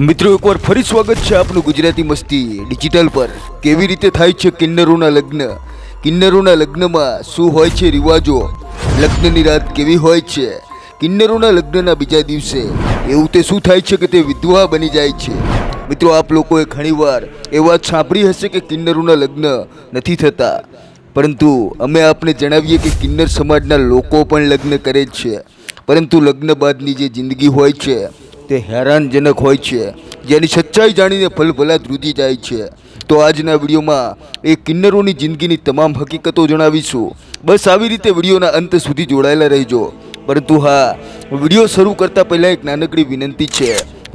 મિત્રો, એકવાર ફરી સ્વાગત છે આપનું ગુજરાતી મસ્તી ડિજિટલ પર. કેવી રીતે થાય છે કિન્નરોના લગ્ન? કિન્નરોના લગ્નમાં શું હોય છે રિવાજો? લગ્નની રાત કેવી હોય છે? કિન્નરોના લગ્નના બીજા દિવસે એવું તે શું થાય છે કે તે વિધવા બની જાય છે? મિત્રો, આપ લોકોએ ઘણીવાર એ વાત સાંભળી હશે કે કિન્નરોના લગ્ન નથી થતા. પરંતુ અમે આપને જણાવીએ કે કિન્નર સમાજના લોકો પણ લગ્ન કરે છે. પરંતુ લગ્ન બાદની જે જિંદગી હોય છે તે હેરાનજનક હોય છે. જેની સચ્ચાઈ જાણીને ભલભલા ધ્રુજી જાય છે. તો આજના વિડીયોમાં એ કિન્નરોની જિંદગીની તમામ હકીકતો જણાવીશું. બસ આવી રીતે વિડીયોના અંત સુધી જોડાયેલા રહેજો. પરંતુ હા, વીડિયો શરૂ કરતાં પહેલાં એક નાનકડી વિનંતી છે.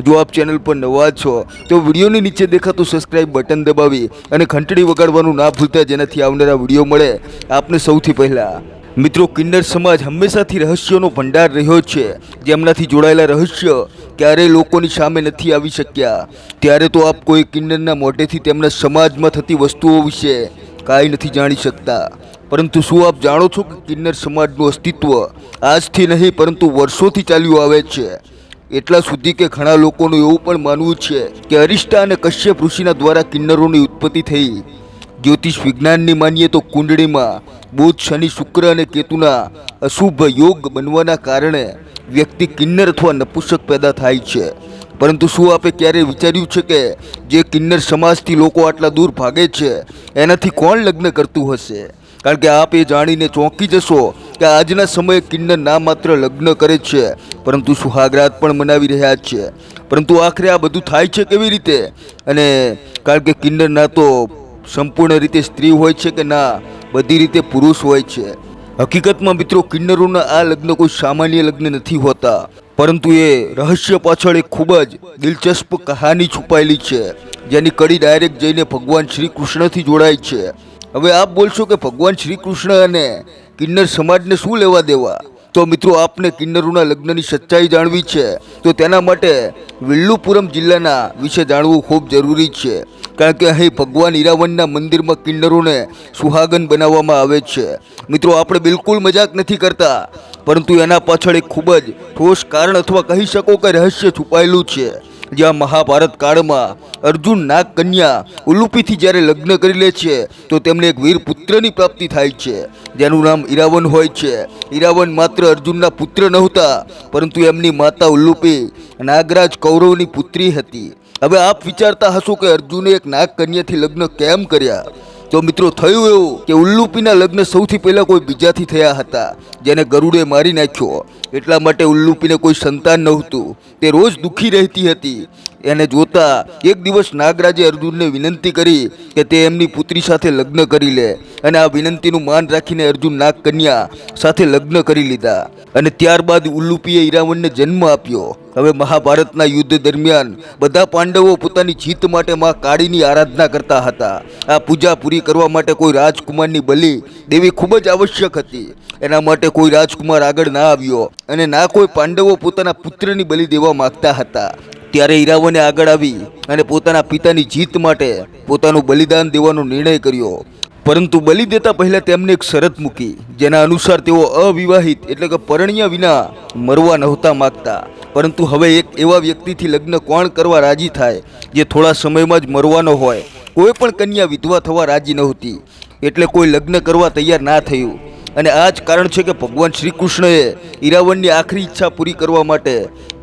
જો આપ ચેનલ પર નવા છો, તો વિડીયોની નીચે દેખાતું સબસ્ક્રાઇબ બટન દબાવી અને ઘંટડી વગાડવાનું ના ભૂલતા જેનાથી આવનારા વીડિયો મળે આપને સૌથી પહેલાં. મિત્રો, કિન્નર સમાજ હંમેશાથી રહસ્યોનો ભંડાર રહ્યો છે. જેમનાથી જોડાયેલા રહસ્ય ક્યારેય લોકોની સામે નથી આવી શક્યા. ત્યારે તો આપ કોઈ કિન્નરના મોઢેથી તેમના સમાજમાં થતી વસ્તુઓ વિશે કાંઈ નથી જાણી શકતા. પરંતુ શું આપ જાણો છો કે કિન્નર સમાજનું અસ્તિત્વ આજથી નહીં, પરંતુ વર્ષોથી ચાલ્યું આવે છે? એટલા સુધી કે ઘણા લોકોનું એવું પણ માનવું છે કે અરિષ્ટા અને કશ્યપ ઋષિના દ્વારા કિન્નરોની ઉત્પત્તિ થઈ. જ્યોતિષ વિજ્ઞાનની માનીએ તો કુંડળીમાં બુધ, શનિ, શુક્ર અને કેતુના અશુભ યોગ બનવાના કારણે વ્યક્તિ કિન્નર અથવા નપુસક પેદા થાય છે. પરંતુ શું આપે ક્યારેય વિચાર્યું છે કે જે કિન્નર સમાજથી લોકો આટલા દૂર ભાગે છે, એનાથી કોણ લગ્ન કરતું હશે? કારણ કે આપ એ જાણીને ચોંકી જશો કે આજના સમયે કિન્નર ના માત્ર લગ્ન કરે છે, પરંતુ સુહાગરાત પણ મનાવી રહ્યા છે. પરંતુ આખરે આ બધું થાય છે કેવી રીતે? અને કારણ કે કિન્નર ના તો સંપૂર્ણ રીતે સ્ત્રી હોય છે કે ના બધી રીતે પુરુષ હોય છે. હકીકતમાં મિત્રો, કિન્નરોના આ લગ્ન કોઈ સામાન્ય લગ્ન નથી હોતા. પરંતુ એ રહસ્ય પાછળ એક ખૂબ જ દિલચસ્પ કહાની છુપાયેલી છે, જેની કડી ડાયરેક્ટ જઈને ભગવાન શ્રી કૃષ્ણથી જોડાય છે. હવે આપ બોલશો કે ભગવાન શ્રી કૃષ્ણ અને કિન્નર સમાજને શું લેવા દેવા? તો મિત્રો, આપને કિન્નરોના લગ્નની સચ્ચાઈ જાણવી છે. તો તેના માટે વિલ્લુપુરમ જિલ્લાના વિશે જાણવું ખૂબ જરૂરી છે. કારણ કે અહીં ભગવાન ઈરાવનના મંદિરમાં કિન્નરોને સુહાગન બનાવવામાં આવે છે. મિત્રો, આપણે બિલકુલ મજાક નથી કરતા, પરંતુ એના પાછળ એક ખૂબ જ ઠોસ કારણ અથવા કહી શકો કે રહસ્ય છુપાયેલું છે. જ્યાં મહાભારત કાળમાં અર્જુન નાગ કન્યા ઉલુપીથી જ્યારે લગ્ન કરી લે છે, તો તેમને એક વીર પુત્રની પ્રાપ્તિ થાય છે, જેનું નામ ઈરાવન હોય છે. ઈરાવન માત્ર અર્જુનના પુત્ર નહોતા, પરંતુ એમની માતા ઉલ્લુપી નાગરાજ કૌરવની પુત્રી હતી. હવે આપ વિચારતા હશો કે અર્જુને એક નાગ કન્યાથી લગ્ન કેમ કર્યા? તો મિત્રો થયું એવું કે ઉલ્લુપીના લગ્ન સૌથી પહેલાં કોઈ બીજાથી થયા હતા, જેને ગરુડે મારી નાખ્યો. એટલા માટે ઉલ્લુપીને કોઈ સંતાન નહોતું. તે રોજ દુઃખી રહેતી હતી. એને જોતા એક દિવસ નાગરાજે અર્જુનને વિનંતી કરી કે તે એમની પુત્રી સાથે લગ્ન કરી લે. અને આ વિનંતીનું માન રાખીને અર્જુન નાગ કન્યા સાથે લગ્ન કરી લીધા. અને ત્યારબાદ ઉલ્લુપીએ ઈરાવણને જન્મ આપ્યો. હવે મહાભારતના યુદ્ધ દરમિયાન બધા પાંડવો પોતાની જીત માટે માં કાળીની આરાધના કરતા હતા. આ પૂજા પૂરી કરવા માટે કોઈ રાજકુમારની બલિ દેવી ખૂબ જ આવશ્યક હતી. એના માટે કોઈ રાજકુમાર આગળ ના આવ્યો. અને ના કોઈ પાંડવો પોતાના પુત્રની બલિ દેવા માગતા હતા. ત્યારે ઈરાવને આગળ આવી અને પોતાના પિતાની જીત માટે પોતાનું બલિદાન દેવાનો નિર્ણય કર્યો. પરંતુ બલિ દેતા પહેલા તેમને એક શરત મૂકી, જેના અનુસાર તેઓ અવિવાહિત એટલે કે પરણ્યા વિના મરવા નહોતા માગતા. પરંતુ હવે એક એવા વ્યક્તિથી લગ્ન કોણ કરવા રાજી થાય, જે થોડા સમયમાં જ મરવાનો હોય? કોઈ પણ કન્યા વિધવા થવા રાજી નહોતી. એટલે કોઈ લગ્ન કરવા તૈયાર ના થયું. અને આ જ કારણ છે કે ભગવાન શ્રી કૃષ્ણએ ઈરાવનની આખરી ઈચ્છા પૂરી કરવા માટે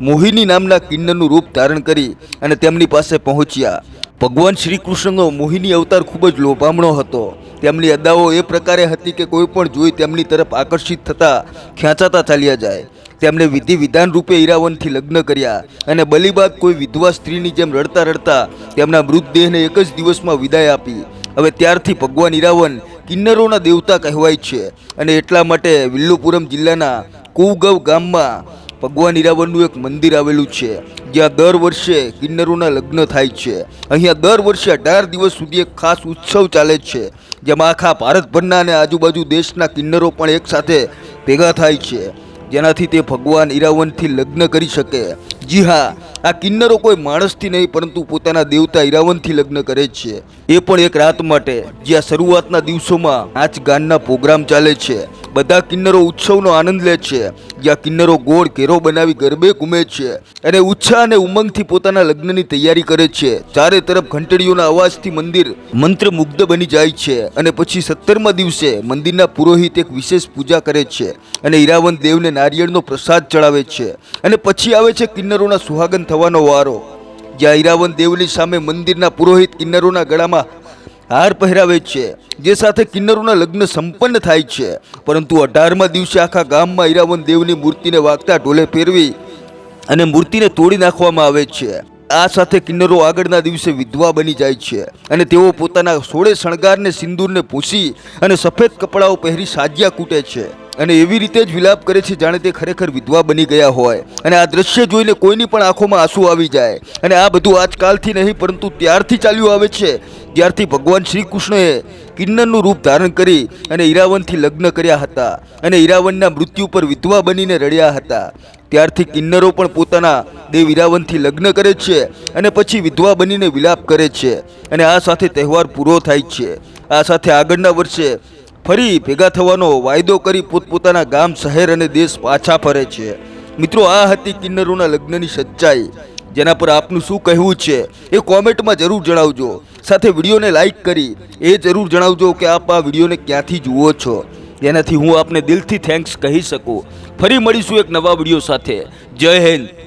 મોહિની નામના કિન્નરનું રૂપ ધારણ કરી અને તેમની પાસે પહોંચ્યા. ભગવાન શ્રી કૃષ્ણનો મોહિની અવતાર ખૂબ જ લોભામણો હતો. તેમની અદાઓ એ પ્રકારે હતી કે કોઈ પણ જોઈ તેમની તરફ આકર્ષિત થતાં ખેંચાતા ચાલ્યા જાય. તેમણે વિધિ વિધાન રૂપે ઈરાવનથી લગ્ન કર્યા અને બલિ બાદ કોઈ વિધવા સ્ત્રીની જેમ રડતા રડતા તેમના મૃતદેહને એક જ દિવસમાં વિદાય આપી. હવે ત્યારથી ભગવાન ઈરાવન કિન્નરોના દેવતા કહેવાય છે. અને એટલા માટે વિલ્લુપુરમ જિલ્લાના કુગવ ગામમાં ભગવાન ઈરાવરનું એક મંદિર આવેલું છે, જ્યાં દર વર્ષે કિન્નરોના લગ્ન થાય છે. અહીંયા દર વર્ષે અઢાર દિવસ સુધી એક ખાસ ઉત્સવ ચાલે છે, જેમાં આખા ભારતભરના અને આજુબાજુ દેશના કિન્નરો પણ એકસાથે ભેગા થાય છે. જેનાથી તે ભગવાન ઈરાવનથી લગ્ન કરી શકે. જી હા, આ કિન્નરો કોઈ માણસથી નહીં, પરંતુ પોતાના દેવતા ઈરાવનથી લગ્ન કરે છે. એ પણ એક રાત માટે જ્યાં શરૂઆતના દિવસોમાં આજ ગાનના પ્રોગ્રામ ચાલે છે. બધા કિન્નરો ઉત્સવનો આનંદ લે છે. જ્યાં કિન્નરો ગોળ ઘેરો બનાવી ગરબે ઘૂમે છે અને ઉત્સાહ અને ઉમંગથી પોતાના લગ્નની તૈયારી કરે છે. ચારે તરફ ઘંટડીઓના અવાજથી મંદિર મંત્રમુગ્ધ બની જાય છે અને પછી સત્તરમા દિવસે મંદિરના પુરોહિત એક વિશેષ પૂજા કરે છે અને ઈરાવન દેવને નારિયેળનો પ્રસાદ ચડાવે છે અને પછી આવે છે કિન્નરોના સુહાગન થવાનો વારો. જ્યાં ઈરાવન દેવની સામે મંદિરના પુરોહિત કિન્નરોના ગળામાં હાર પહેરાવે છે, જે સાથે કિન્નરોના લગ્ન સંપન્ન થાય છે. પરંતુ અઢારમા દિવસે આખા ગામમાં ઈરાવન દેવની મૂર્તિને વાગતા ઢોલે ફેરવી અને મૂર્તિને તોડી નાખવામાં આવે છે. આ સાથે કિન્નરો આગળના દિવસે વિધવા બની જાય છે અને તેઓ પોતાના સોળે શણગારને સિંદૂરને પૂસી અને સફેદ કપડાઓ પહેરી સાજ્યા કૂટે છે અને એવી રીતે જ વિલાપ કરે છે જાણે તે ખરેખર વિધવા બની ગયા હોય. અને આ દ્રશ્ય જોઈને કોઈની પણ આંખોમાં આંસુ આવી જાય. અને આ બધું આજકાલથી નહીં, પરંતુ ત્યારથી ચાલ્યું આવે છે. જ્યારથી ભગવાન શ્રી કૃષ્ણએ કિન્નરનું રૂપ ધારણ કરી અને ઈરાવનથી લગ્ન કર્યા હતા અને ઈરાવનના મૃત્યુ પર વિધવા બનીને રડ્યા હતા. ત્યારથી કિન્નરો પણ પોતાના દેવ ઈરાવનથી લગ્ન કરે છે અને પછી વિધવા બનીને વિલાપ કરે છે અને આ સાથે તહેવાર પૂરો થાય છે. આ સાથે આગળના વર્ષે ફરી ભેગા થવાનો વાયદો કરી પોતપોતાના ગામ, શહેર અને દેશ પાછા ફરે છે. મિત્રો, આ હતી કિન્નરોના લગ્નની સચ્ચાઈ. જેના પર આપનું શું કહેવું છે એ કોમેન્ટમાં જરૂર જણાવજો. સાથે વિડીયોને લાઈક કરી એ જરૂર જણાવજો કે આપ આ વિડીયોને ક્યાંથી જુઓ છો. જેનાથી હું આપને દિલથી થેન્ક્સ કહી શકું. ફરી મળીશું એક નવા વીડિયો સાથે. જય હિન્દ.